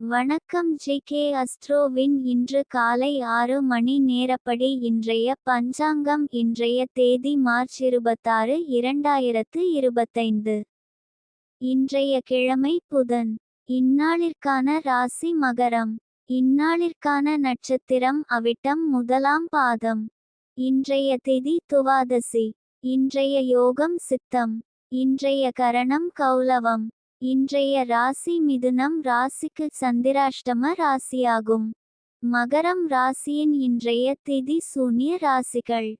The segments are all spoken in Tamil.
வணக்கம் ஜி கே அஸ்ட்ரோவின் இன்று காலை ஆறு மணி நேரப்படி இன்றைய பஞ்சாங்கம் இன்றைய தேதி மார்ச் இருபத்தாறு இரண்டாயிரத்து இருபத்தைந்து. இன்றைய கிழமை புதன். இந்நாளிற்கான ராசி மகரம். இந்நாளிற்கான நட்சத்திரம் அவிட்டம் முதலாம் பாதம். இன்றைய திதி துவாதசி. இன்றைய யோகம் சித்தம். இன்றைய கரணம் கௌலவம் இன்றைய ராசி மிதுனம் ராசிக்கு சந்திராஷ்டம ராசியாகும். மகரம் ராசியின் இன்றைய திதி சூன்ய ராசிகள்.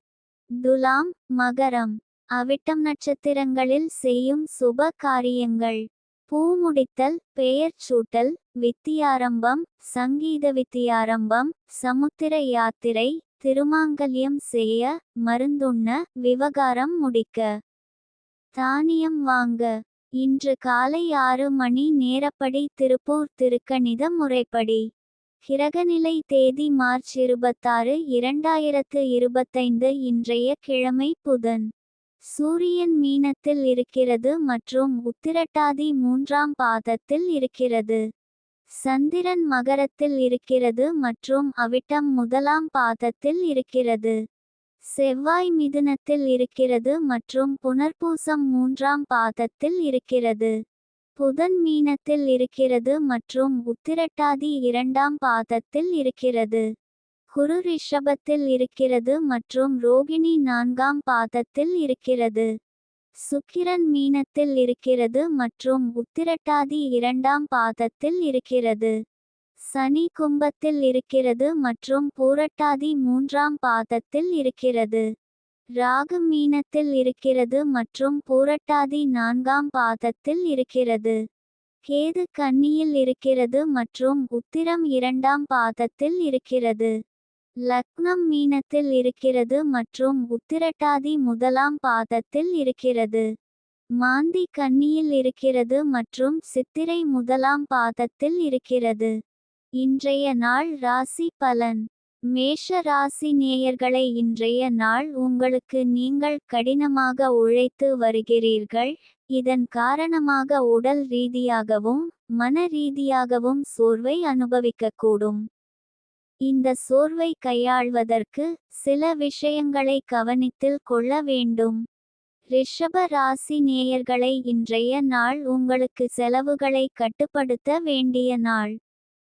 துலாம் மகரம். அவிட்டம் நட்சத்திரங்களில் செய்யும் சுப காரியங்கள். பூமுடித்தல் பெயர் சூட்டல் வித்தியாரம்பம் சங்கீத வித்தியாரம்பம் சமுத்திர யாத்திரை திருமாங்கல்யம் செய்ய மருந்துண்ண விவகாரம் முடிக்க. தானியம் வாங்க. இன்று காலை ஆறு மணி நேரப்படி திருப்பூர் திருக்கணித முறைப்படி. கிரகநிலை தேதி மார்ச் இருபத்தாறு இரண்டாயிரத்து இருபத்தைந்து இன்றைய கிழமை புதன். சூரியன் மீனத்தில் இருக்கிறது மற்றும் உத்திரட்டாதி மூன்றாம் பாதத்தில் இருக்கிறது. சந்திரன் மகரத்தில் இருக்கிறது மற்றும் அவிட்டம் முதலாம் பாதத்தில் இருக்கிறது. செவ்வாய் மிதுனத்தில் இருக்கிறது மற்றும் புனர்பூசம் மூன்றாம் பாதத்தில் இருக்கிறது. புதன் மீனத்தில் இருக்கிறது மற்றும் உத்திரட்டாதி இரண்டாம் பாதத்தில் இருக்கிறது. குரு ரிஷபத்தில் இருக்கிறது மற்றும் ரோகிணி நான்காம் பாதத்தில் இருக்கிறது. சுக்கிரன் மீனத்தில் இருக்கிறது மற்றும் உத்திரட்டாதி இரண்டாம் பாதத்தில் இருக்கிறது. சனி கும்பத்தில் இருக்கிறது மற்றும் பூரட்டாதி மூன்றாம் பாதத்தில் இருக்கிறது. ராகு மீனத்தில் இருக்கிறது மற்றும் பூரட்டாதி நான்காம் பாதத்தில் இருக்கிறது. கேது கன்னியில் இருக்கிறது மற்றும் உத்திரம் இரண்டாம் பாதத்தில் இருக்கிறது. லக்னம் மீனத்தில் இருக்கிறது மற்றும் உத்திரட்டாதி முதலாம் பாதத்தில் இருக்கிறது. மாந்தி கன்னியில் இருக்கிறது மற்றும் சித்திரை முதலாம் பாதத்தில் இருக்கிறது. இன்றைய நாள் ராசி பலன். மேஷ ராசி நேயர்களை இன்றைய நாள் உங்களுக்கு நீங்கள் கடினமாக உழைத்து வருகிறீர்கள். இதன் காரணமாக உடல் ரீதியாகவும் மன ரீதியாகவும் சோர்வை அனுபவிக்கக்கூடும். இந்த சோர்வை கையாள்வதற்கு சில விஷயங்களை கவனித்தில் கொள்ள வேண்டும். ரிஷப ராசி நேயர்களை இன்றைய நாள் உங்களுக்கு செலவுகளை கட்டுப்படுத்த வேண்டிய நாள்.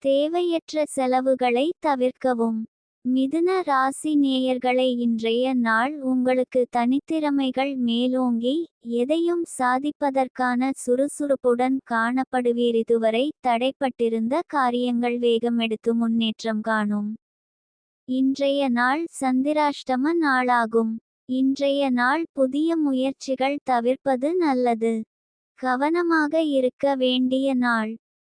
தேவையற்ற செலவுகளை தவிர்க்கவும். மிதுன ராசி நேயர்களை இன்றைய நாள் உங்களுக்கு தனித்திறமைகள் மேலோங்கி எதையும் சாதிப்பதற்கான சுறுசுறுப்புடன் காணப்படுவீர். இதுவரை தடைப்பட்டிருந்த காரியங்கள் வேகம் எடுத்து முன்னேற்றம் காணும். இன்றைய நாள் சந்திராஷ்டம நாளாகும். இன்றைய நாள் புதிய முயற்சிகள் தவிர்ப்பது நல்லது. கவனமாக இருக்க வேண்டிய நாள்.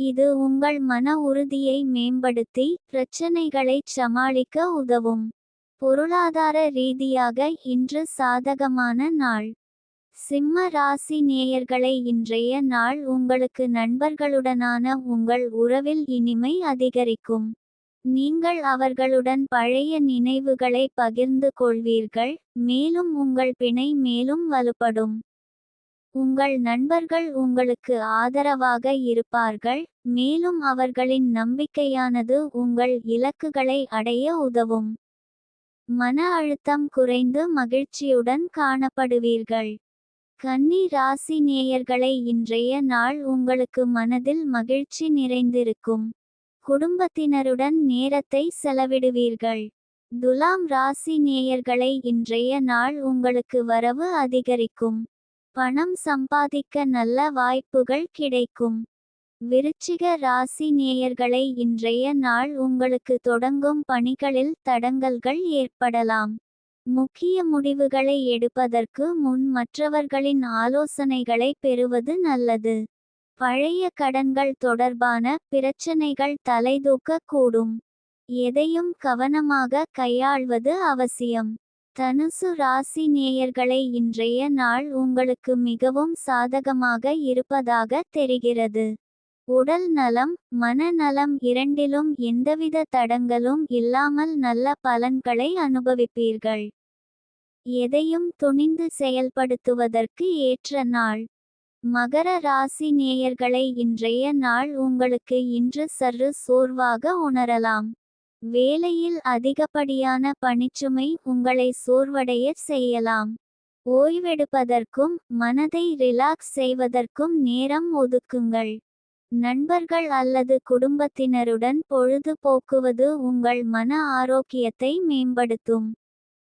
இது உங்கள் மன உறுதியை மேம்படுத்தி பிரச்சனைகளைச் சமாளிக்க உதவும். பொருளாதார ரீதியாக இன்று சாதகமான நாள். சிம்ம ராசி நேயர்களை இன்றைய நாள் உங்களுக்கு நண்பர்களுடனான உங்கள் உறவில் இனிமை அதிகரிக்கும். நீங்கள் அவர்களுடன் பழைய நினைவுகளை பகிர்ந்து கொள்வீர்கள் மேலும் உங்கள் பிணை மேலும் வலுப்படும். உங்கள் நண்பர்கள் உங்களுக்கு ஆதரவாக இருப்பார்கள் மேலும் அவர்களின் நம்பிக்கையானது உங்கள் இலக்குகளை அடைய உதவும். மன அழுத்தம் குறைந்து மகிழ்ச்சியுடன் காணப்படுவீர்கள். கன்னி ராசி நேயர்களை இன்றைய நாள் உங்களுக்கு மனதில் மகிழ்ச்சி நிறைந்திருக்கும். குடும்பத்தினருடன் நேரத்தை செலவிடுவீர்கள். துலாம் ராசி நேயர்களை இன்றைய நாள் உங்களுக்கு வரவு அதிகரிக்கும். பணம் சம்பாதிக்க நல்ல வாய்ப்புகள் கிடைக்கும். விருச்சிக ராசி நேயர்களை இன்றைய நாள் உங்களுக்கு தொடங்கும் பணிகளில் தடங்கல்கள் ஏற்படலாம். முக்கிய முடிவுகளை எடுப்பதற்கு முன் மற்றவர்களின் ஆலோசனைகளை பெறுவது நல்லது. பழைய கடன்கள் தொடர்பான பிரச்சனைகள் தலைதூக்கக்கூடும். எதையும் கவனமாக கையாள்வது அவசியம். தனுசு ராசி நேயர்களை இன்றைய நாள் உங்களுக்கு மிகவும் சாதகமாக இருப்பதாக தெரிகிறது. உடல் நலம் மனநலம் இரண்டிலும் எந்தவித தடங்களும் இல்லாமல் நல்ல பலன்களை அனுபவிப்பீர்கள். எதையும் துணிந்து செயல்படுத்துவதற்கு ஏற்ற நாள். மகர ராசி நேயர்களை இன்றைய நாள் உங்களுக்கு இன்று சற்று சோர்வாக உணரலாம். வேலையில் அதிகப்படியான பணிச்சுமை உங்களை சோர்வடைய செய்யலாம். ஓய்வெடுப்பதற்கும் மனதை ரிலாக்ஸ் செய்வதற்கும் நேரம் ஒதுக்குங்கள். நண்பர்கள் அல்லது குடும்பத்தினருடன் பொழுது போக்குவது உங்கள் மன ஆரோக்கியத்தை மேம்படுத்தும்.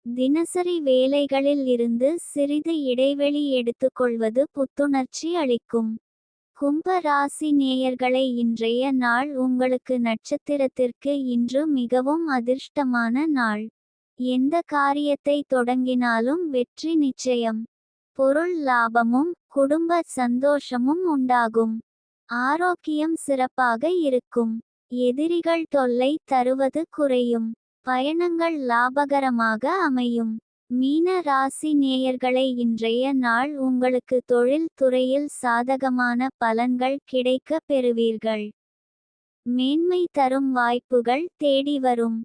தினசரி வேலைகளில் இருந்து சிறிது இடைவெளி எடுத்துக்கொள்வது புத்துணர்ச்சி அளிக்கும். கும்ப ராசி நேயர்களை இன்றைய நாள் உங்களுக்கு நட்சத்திரத்திற்கு இன்று மிகவும் அதிர்ஷ்டமான நாள். எந்த காரியத்தை தொடங்கினாலும் வெற்றி நிச்சயம். பொருள் லாபமும் குடும்ப சந்தோஷமும் உண்டாகும். ஆரோக்கியம் சிறப்பாக இருக்கும். எதிரிகள் தொல்லை தருவது குறையும். பயணங்கள் லாபகரமாக அமையும். மீன ராசி நேயர்களை இன்றைய நாள் உங்களுக்கு தொழில் துறையில் சாதகமான பலன்கள் கிடைக்க பெறுவீர்கள். மேன்மை தரும் வாய்ப்புகள் தேடி வரும்.